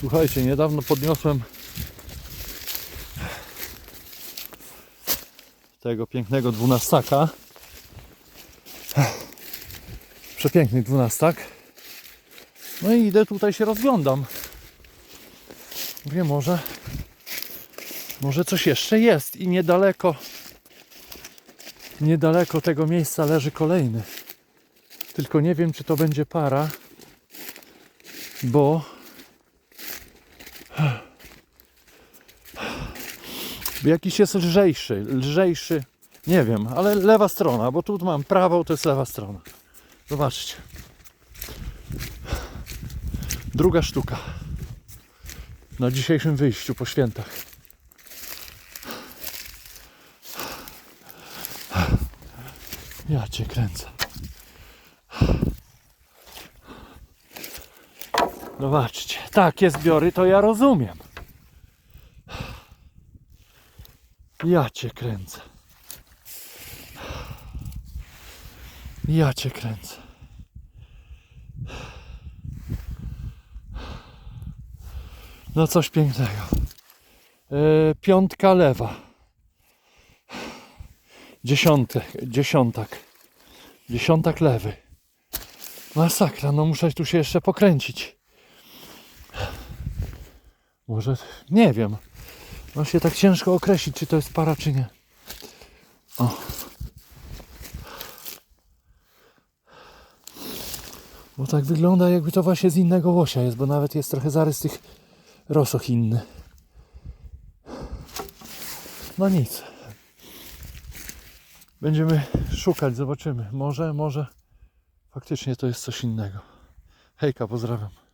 Słuchajcie, niedawno podniosłem tego pięknego dwunastaka. Przepiękny dwunastak. No i idę tutaj się rozglądam. Mówię, może, może coś jeszcze jest i niedaleko, niedaleko tego miejsca leży kolejny. Tylko nie wiem, czy to będzie para, bo jakiś jest lżejszy, lżejszy, nie wiem, ale lewa strona, bo tu mam prawą, to jest lewa strona. Zobaczcie. Druga sztuka na dzisiejszym wyjściu po świętach. Ja cię kręcę. Zobaczcie, takie zbiory to ja rozumiem. Ja cię kręcę. Ja cię kręcę. No coś pięknego. E, piątka lewa. Dziesiątek, dziesiątak. Dziesiątak lewy. Masakra, no muszę tu się jeszcze pokręcić. Może, nie wiem. Właśnie tak ciężko określić, czy to jest para, czy nie. O. Bo tak wygląda, jakby to właśnie z innego łosia jest, bo nawet jest trochę zarys tych rosoch inny. No nic. Będziemy szukać, zobaczymy. Może, może faktycznie to jest coś innego. Hejka, pozdrawiam.